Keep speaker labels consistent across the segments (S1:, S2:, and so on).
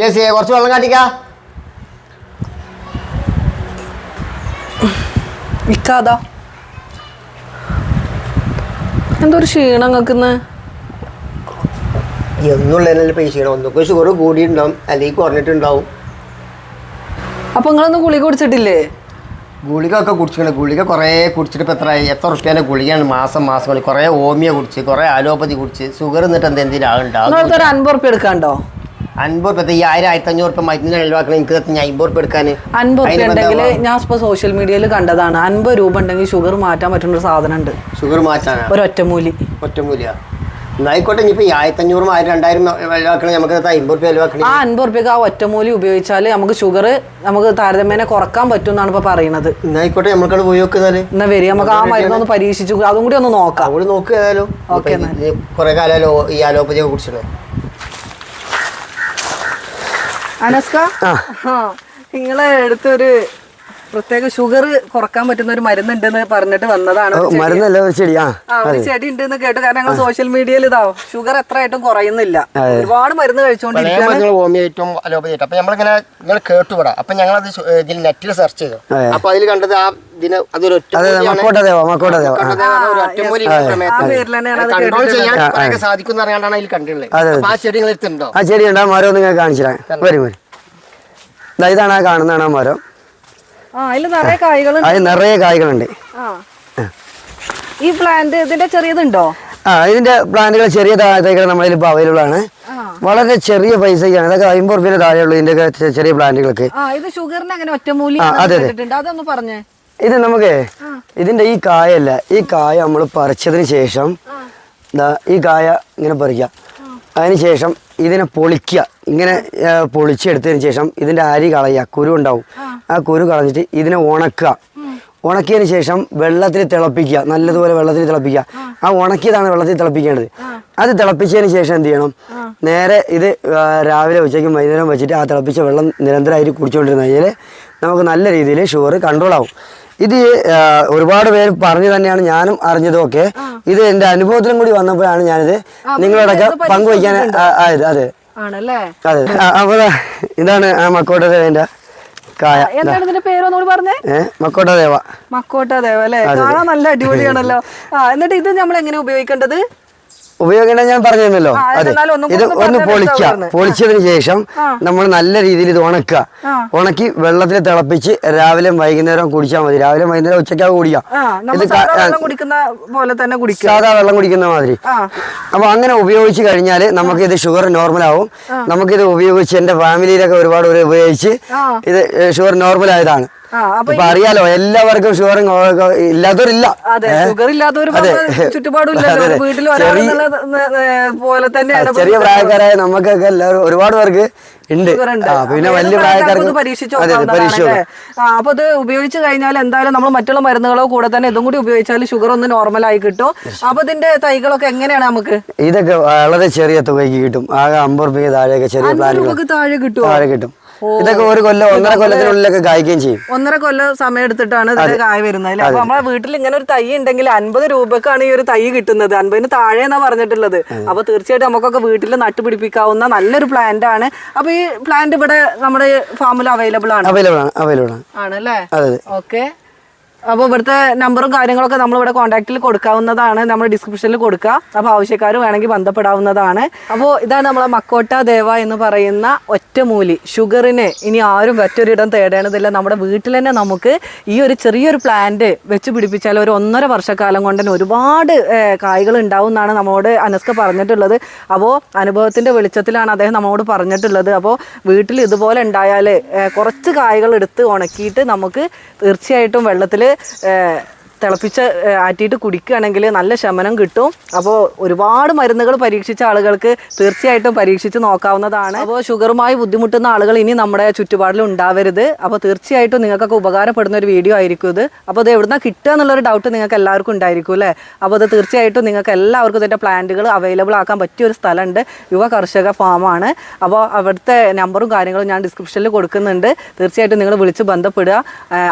S1: ചേച്ചിയെ കുറച്ച് വെള്ളം കാട്ടിക്ക.
S2: ഇക്കാതാ എന്തൊരു ക്ഷീണം നിങ്ങൾക്കിന്ന്
S1: എന്നുള്ളതിനല്ല പൈസ ചെയ്യണം ഒന്നൊക്കെ ഷുഗർ കൂടിയിട്ടുണ്ടാവും അല്ലെങ്കിൽ കുറഞ്ഞിട്ടുണ്ടാവും.
S2: അപ്പൊ നിങ്ങളൊന്നും ഗുളിക കുടിച്ചിട്ടില്ലേ?
S1: ഗുളിക ഒക്കെ കുടിച്ചിട്ടുണ്ട്. ഗുളിക കുറേ കുടിച്ചിട്ട് ഇപ്പം എത്ര എത്ര റുപ്യേന്റെ ഗുളികയാണ് മാസം മാസം കുറേ ഓമിയ കുടിച്ച് കുറേ അലോപ്പതി കുടിച്ച്. ഷുഗർ എന്നിട്ട് എന്ത് എന്തെങ്കിലും ആളുണ്ടാവും
S2: അൻപത് ഉറുപ്പ്യ എടുക്കാണ്ടോ
S1: അൻപത് റുപ്യ ഈ ആയിരം ആയിരത്തി അഞ്ഞൂറ് റുപ്യ മരുന്നിന് ഒഴിവാക്കണം എനിക്ക് ഞാൻ അമ്പത് റുപ്യ എടുക്കാൻ
S2: അൻപത് ഉറുപ്പ്യ ഉണ്ടെങ്കിൽ ഞാൻ ഇപ്പൊ സോഷ്യൽ മീഡിയയിൽ കണ്ടതാണ്. അൻപത് രൂപ ഉണ്ടെങ്കിൽ ഷുഗർ മാറ്റാൻ പറ്റുന്ന ഒരു സാധനം ഉണ്ട്
S1: ഷുഗർ
S2: ഒറ്റമൂലി
S1: ഒറ്റമൂലിയ? എന്നായിക്കോട്ടെ ഇനിയിപ്പോൾ ഈ ആയിരത്തി അഞ്ഞൂറും ആയിരം രണ്ടായിരം നമുക്ക് അമ്പത് രൂപ
S2: ആ അൻപത് രൂപയ്ക്ക് ആ ഒറ്റമൂലി ഉപയോഗിച്ചാൽ നമുക്ക് ഷുഗർ നമുക്ക് താരതമ്യേന കുറയ്ക്കാൻ പറ്റും എന്നാണ് ഇപ്പൊ പറയുന്നത്.
S1: ആയിക്കോട്ടെ നമ്മൾക്ക് ഉപയോഗിക്കുന്നത്
S2: എന്നാ വരി നമുക്ക് ആ മരുന്നൊന്ന് പരീക്ഷിച്ചു. അതും കൂടി ഒന്ന് നോക്കാം.
S1: നോക്കുക ഏതായാലും.
S2: ഓക്കേ
S1: ഇപ്പൊ കുറേ കാലമല്ലോ ഈ അലോപ്പതി ഒക്കെ കുടിച്ചിട്ട്.
S2: അനസ്ക? നിങ്ങളെ അടുത്തൊരു പ്രത്യേക ഷുഗർ കുറയ്ക്കാൻ പറ്റുന്ന ഒരു മരുന്നുണ്ടെന്ന് പറഞ്ഞിട്ട് വന്നതാണ്.
S3: മരുന്നല്ല ഒരു ചെടി? ആ
S2: ഒരു ചെടി ഉണ്ടെന്ന് കേട്ടു കാരണം ഞങ്ങൾ സോഷ്യൽ മീഡിയയിൽ ഇതാവും. ഷുഗർ എത്ര ആയിട്ടും കുറയുന്നില്ല ഒരുപാട് മരുന്ന് കഴിച്ചുകൊണ്ടിരിക്കുകയാണ്
S1: അപ്പൊ നമ്മളിങ്ങനെ നിങ്ങൾ കേട്ടുവിടാം. അപ്പൊ ഞങ്ങൾ അത് ഇതിൽ നെറ്റിൽ സെർച്ച് ചെയ്തു. അപ്പൊ അതിൽ കണ്ടത് ആ ഇതിന് അതൊരു കൺട്രോൾ ചെയ്യാൻ സാധിക്കും അറിയാണ്ടാണ് അതിൽ കണ്ടിട്ടുള്ളത്. ചെടി നിങ്ങൾ എടുത്തിട്ടുണ്ടോ?
S3: ആ ചെടി ഉണ്ട്. മരം ഒന്ന് കാണിച്ചു തരാം വരും വരും. ഇതാണ് ആ കാണുന്നതാണ് ആ മരം.
S2: അതിൽ നിറയെ
S3: കായ്കളുണ്ട്.
S2: ആ. ഈ പ്ലാന്റ് ഇതിന്റെ ചെറിയതുണ്ടോ?
S3: ആ ഇതിന്റെ പ്ലാന്റുകൾ ചെറിയ തൈകൾ നമ്മളിൽ ഇപ്പോൾ അവൈലബിൾ ആണ്. വളരെ ചെറിയ പൈസയ്ക്കാണ് ഇതൊക്കെ അമ്പത് റുപ്യയുടെ താഴെയുള്ളൂ ഇതിന്റെ ചെറിയ പ്ലാന്റുകൾക്ക്
S2: ഇത് ഷുഗറിന് അങ്ങനെ ഒറ്റമൂലി
S3: അതെ,
S2: അതൊന്ന് പറഞ്ഞേ.
S3: ഇത് നമുക്ക് ഇതിന്റെ ഈ കായല്ല ഈ കായ നമ്മൾ പറിച്ചതിന് ശേഷം ഈ കായ ഇങ്ങനെ പറിക്കാം. അതിന് ശേഷം ഇതിനെ പൊളിക്കുക. ഇങ്ങനെ പൊളിച്ചെടുത്തതിന് ശേഷം ഇതിന്റെ അരി കളയുക. കുരു ഉണ്ടാവും. ആ. കുരു കളഞ്ഞിട്ട് ഇതിനെ ഉണക്കുക. ഉണക്കിയതിന് ശേഷം വെള്ളത്തിൽ തിളപ്പിക്കുക. നല്ലതുപോലെ വെള്ളത്തിൽ തിളപ്പിക്കുക. ആ. ഉണക്കിയതാണ് വെള്ളത്തിൽ തിളപ്പിക്കേണ്ടത്. അത് തിളപ്പിച്ചതിന് ശേഷം എന്ത് ചെയ്യണം? നേരെ ഇത് രാവിലെ ഉച്ചയ്ക്കും വൈകുന്നേരം വെച്ചിട്ട് ആ തിളപ്പിച്ച വെള്ളം നിരന്തരമായിട്ട് കുടിച്ചുകൊണ്ടിരുന്നു കഴിഞ്ഞാൽ നമുക്ക് നല്ല രീതിയിൽ ഷുഗർ കൺട്രോൾ ആവും. ഇത് ഒരുപാട് പേര് പറഞ്ഞു തന്നെയാണ് ഞാനും അറിഞ്ഞതും ഒക്കെ. ഇത് എന്റെ അനുഭവത്തിലും കൂടി വന്നപ്പോഴാണ് ഞാനിത് നിങ്ങളോടൊക്കെ പങ്കുവയ്ക്കാൻ ആയത് അതെ. അതെ. അപ്പൊ ഇതാണ് ആ മക്കോട്ട ദേവന്റെ കായ
S2: എന്താണ് ഇതിന്റെ പേരൊന്നുകൂടി പറഞ്ഞേ?
S3: ഏ മക്കോട്ട ദേവ
S2: മക്കോട്ട ദേവ അല്ലേ കാണാൻ നല്ല അടിപൊളിയാണല്ലോ. ആ എന്നിട്ട് ഇത് നമ്മൾ എങ്ങനെ ഉപയോഗിക്കേണ്ടത്?
S3: ഉപയോഗിക്കണ ഞാൻ പറഞ്ഞു തന്നല്ലോ അതെ. ഇത്
S2: ഒന്ന്
S3: പൊളിക്കുക പൊളിച്ചതിന് ശേഷം നമ്മൾ നല്ല രീതിയിൽ ഇത് ഉണക്കുക ഉണക്കി വെള്ളത്തിൽ തിളപ്പിച്ച് രാവിലെ വൈകുന്നേരം കുടിച്ചാൽ മതി. രാവിലെ വൈകുന്നേരം ഉച്ചയ്ക്കാവ് കുടിക്കാം. ഇത്
S2: സാധാ വെള്ളം കുടിക്കുന്ന പോലെ തന്നെ കുടിക്കുക.
S3: സാധാ വെള്ളം കുടിക്കുന്ന മാതിരി. അപ്പൊ അങ്ങനെ ഉപയോഗിച്ച് കഴിഞ്ഞാൽ നമുക്ക് ഇത് ഷുഗർ നോർമൽ ആവും നമുക്കിത് ഉപയോഗിച്ച് എന്റെ ഫാമിലിയിലൊക്കെ ഒരുപാട് ഉപയോഗിച്ച് ഇത് ഷുഗർ നോർമൽ ആയതാണ് ഇപ്പൊ അറിയാലോ എല്ലാവർക്കും ഷുഗറും ഇല്ലാത്തവരില്ല.
S2: അതെ
S3: അതെ. അതെ.
S2: പോലെ തന്നെ
S3: ചെറിയ പ്രായക്കാരായ നമുക്കൊക്കെ എല്ലാവരും ഒരുപാട് പേർക്ക് ഉണ്ട്. പിന്നെ വലിയ
S2: പ്രായക്കാർക്കും പരീക്ഷിച്ച്
S3: അതെ
S2: അപ്പൊ ഇത് ഉപയോഗിച്ച് കഴിഞ്ഞാൽ എന്തായാലും നമ്മൾ മറ്റുള്ള മരുന്നുകളോ കൂടെ തന്നെ ഇതും കൂടി ഉപയോഗിച്ചാൽ ഷുഗർ ഒന്ന് നോർമൽ ആയി കിട്ടും. അപ്പൊ ഇതിന്റെ തൈകളൊക്കെ എങ്ങനെയാണ് നമുക്ക്?
S3: ഇതൊക്കെ വളരെ ചെറിയ തുകയ്ക്ക് കിട്ടും. ആകെ അമ്പത് രൂപയ്ക്ക് താഴെയൊക്കെ ചെറിയ
S2: താഴെ കിട്ടും
S3: താഴെ കിട്ടും. ഇതൊക്കെ ഒരു കൊല്ലം ഒന്നര കൊല്ലത്തിനുള്ളിലൊക്കെ കായ്ക്കുകയും ചെയ്യും.
S2: ഒന്നര കൊല്ലം സമയം എടുത്തിട്ടാണ് ഇതിന്റെ കായ വരുന്നത് അല്ലേ? അപ്പൊ നമ്മളെ വീട്ടിൽ ഇങ്ങനെ ഒരു തൈ ഉണ്ടെങ്കിൽ അൻപത് രൂപക്കാണ് ഈ ഒരു തൈ കിട്ടുന്നത്. അൻപതിന് താഴെ എന്നാ പറഞ്ഞിട്ടുള്ളത് അപ്പൊ തീർച്ചയായിട്ടും നമുക്കൊക്കെ വീട്ടിൽ നട്ടുപിടിപ്പിക്കാവുന്ന നല്ലൊരു പ്ലാന്റ് ആണ്. അപ്പൊ ഈ പ്ലാന്റ് ഇവിടെ നമ്മുടെ ഫാമിൽ അവൈലബിൾ ആണ്.
S3: അവൈലബിൾ ആണ് അവൈലബിൾ ആണ്.
S2: ആണല്ലേ? ഓക്കെ അപ്പോൾ ഇവിടുത്തെ നമ്പറും കാര്യങ്ങളൊക്കെ നമ്മൾ ഇവിടെ കോൺടാക്റ്റിൽ കൊടുക്കാവുന്നതാണ്. നമ്മൾ ഡിസ്ക്രിപ്ഷനിൽ കൊടുക്കുക. അപ്പോൾ ആവശ്യക്കാർ വേണമെങ്കിൽ ബന്ധപ്പെടാവുന്നതാണ്. അപ്പോൾ ഇതാണ് നമ്മളെ മക്കോട്ട ദേവ എന്ന് പറയുന്ന ഒറ്റമൂലി. ഷുഗറിന് ഇനി ആരും മറ്റൊരിടം തേടേണ്ടതില്ല. നമ്മുടെ വീട്ടിൽ തന്നെ നമുക്ക് ഈ ഒരു ചെറിയൊരു പ്ലാന്റ് വെച്ച് പിടിപ്പിച്ചാൽ ഒരു ഒന്നര വർഷക്കാലം കൊണ്ട് തന്നെ ഒരുപാട് കായ്കൾ ഉണ്ടാവും എന്നാണ് നമ്മോട് അനസ്ക പറഞ്ഞിട്ടുള്ളത്. അപ്പോൾ അനുഭവത്തിന്റെ വെളിച്ചത്തിലാണ് അദ്ദേഹം നമ്മോട് പറഞ്ഞിട്ടുള്ളത്. അപ്പോൾ വീട്ടിൽ ഇതുപോലെ ഉണ്ടായാൽ കുറച്ച് കായ്കൾ എടുത്ത് ഉണക്കിയിട്ട് നമുക്ക് തീർച്ചയായിട്ടും വെള്ളത്തിൽ 诶 തിളപ്പിച്ച് ആറ്റിയിട്ട് കുടിക്കുകയാണെങ്കിൽ നല്ല ശമനം കിട്ടും. അപ്പോൾ ഒരുപാട് മരുന്നുകൾ പരീക്ഷിച്ച ആളുകൾക്ക് തീർച്ചയായിട്ടും പരീക്ഷിച്ച് നോക്കാവുന്നതാണ്. അപ്പോൾ ഷുഗറുമായി ബുദ്ധിമുട്ടുന്ന ആളുകൾ ഇനി നമ്മുടെ ചുറ്റുപാടിൽ ഉണ്ടാവരുത്. അപ്പോൾ തീർച്ചയായിട്ടും നിങ്ങൾക്കൊക്കെ ഉപകാരപ്പെടുന്ന ഒരു വീഡിയോ ആയിരിക്കും ഇത്. അപ്പോൾ ഇത് എവിടുന്ന കിട്ടുക എന്നുള്ളൊരു ഡൗട്ട് നിങ്ങൾക്ക് എല്ലാവർക്കും ഉണ്ടായിരിക്കും അല്ലേ? അപ്പോൾ അത് തീർച്ചയായിട്ടും നിങ്ങൾക്ക് എല്ലാവർക്കും ഇതിന്റെ പ്ലാന്റുകൾ അവൈലബിൾ ആക്കാൻ പറ്റിയ ഒരു സ്ഥലമുണ്ട്. യുവ കർഷക ഫാമാണ് അപ്പോൾ അവിടുത്തെ നമ്പറും കാര്യങ്ങളും ഞാൻ ഡിസ്ക്രിപ്ഷനിൽ കൊടുക്കുന്നുണ്ട്. തീർച്ചയായിട്ടും നിങ്ങൾ വിളിച്ച് ബന്ധപ്പെടുക.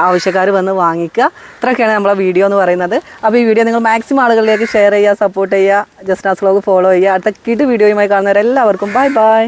S2: ആവശ്യക്കാർ വന്ന് വാങ്ങിക്കുക. ഇത്രയൊക്കെയാണ് നമ്മളെ വീഡിയോ എന്ന് പറയുന്നത്. അപ്പോൾ ഈ വീഡിയോ നിങ്ങൾ മാക്സിമം ആളുകളിലേക്ക് ഷെയർ ചെയ്യുക സപ്പോർട്ട് ചെയ്യുക ജസ്നാസ് വ്ലോഗ് ഫോളോ ചെയ്യുക. അടുത്ത കിട് വീഡിയോയുമായി കാണുന്നവരെല്ലാവർക്കും ബൈ ബൈ